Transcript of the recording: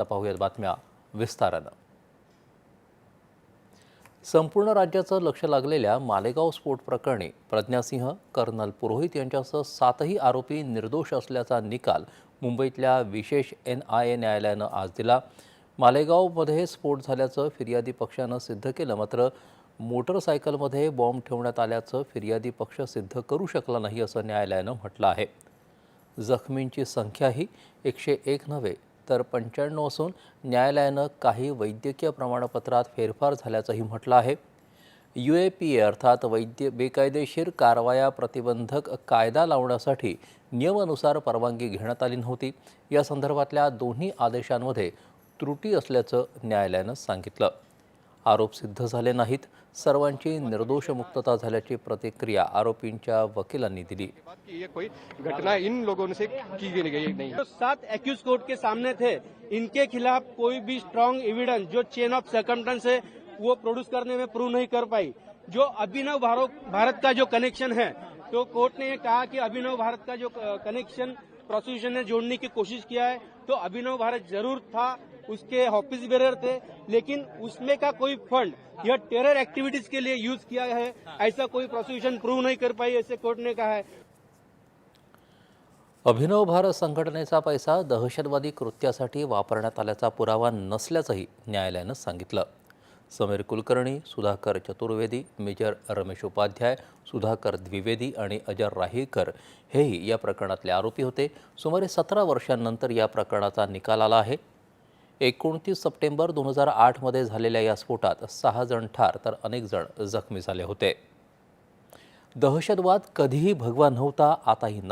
आता पाहूयात बातम्या विस्तारानं. संपूर्ण राज्याचं लक्ष लागलेल्या मालेगाव स्फोट प्रकरणी प्रज्ञासिंह कर्नल पुरोहित यांच्यासह सातही आरोपी निर्दोष असल्याचा निकाल मुंबईतल्या विशेष एन आय ए न्यायालयानं आज दिला. मालेगावमध्ये स्फोट झाल्याचं फिर्यादी पक्षानं सिद्ध केलं मात्र मोटरसायकलमध्ये बॉम्ब ठेवण्यात आल्याचं फिर्यादी पक्ष सिद्ध करू शकला नाही असं न्यायालयानं म्हटलं आहे. जखमींची संख्याही एकशे एक नव्हे तर पंच्याण्णव असून न्यायालयानं काही वैद्यकीय प्रमाणपत्रात फेरफार झाल्याचंही म्हटलं आहे. यू ए पी ए अर्थात वैद्य बेकायदेशीर कारवाया प्रतिबंधक कायदा लावण्यासाठी नियमानुसार परवानगी घेण्यात आली नव्हती. या संदर्भातल्या दोन्ही आदेशांमध्ये त्रुटी असल्याचं न्यायालयानं सांगितलं. आरोप सिद्ध झाले नाहीत. सर्वांची निर्दोष मुक्तता झाल्याची प्रतिक्रिया आरोपींच्या वकिलांनी दिली. बात की ये कोई घटना इन लोगों से की गई नहीं जो सात एक्यूज कोर्ट के सामने थे इनके खिलाफ कोई भी स्ट्रांग एविडेंस जो चेन ऑफ़ सर्कमटेंस है वो प्रोड्यूस करने में प्रूव नहीं कर पाई। जो अभिनव भारत भारत का जो कनेक्शन है तो कोर्ट ने ये कहा कि अभिनव भारत का जो कनेक्शन प्रोसिक्यूशन ने जोड़ने की कोशिश किया है तो अभिनव भारत ज़रूर था उसके ऑफिस बेरर थे लेकिन उसमें का कोई फंड यह टेरर एक्टिविटीज के लिए यूज किया है ऐसा कोई प्रोसिक्यूशन प्रूव नहीं कर पाई ऐसे कोर्ट ने कहा है। अभिनव भारत संघटनेचा पैसा दहशतवादी कृत्यासाठी वापरण्यात आल्याचा पुरावा नसल्याचंही न्यायालयानं सांगितलं. समीर कुलकर्णी सुधाकर चतुर्वेदी मेजर रमेश उपाध्याय सुधाकर द्विवेदी आणि अजर राहीकर हेही या प्रकरणातले आरोपी होते. सुमारे सतरा वर्षांनंतर या प्रकरणाचा निकाल आला आहे. एकोणतीस सप्टेंबर दोन हजार आठमध्ये झालेल्या या स्फोटात सहा जण ठार तर अनेक जण जखमी झाले होते. दहशतवाद कधीही भगवा नव्हता आताही नाही.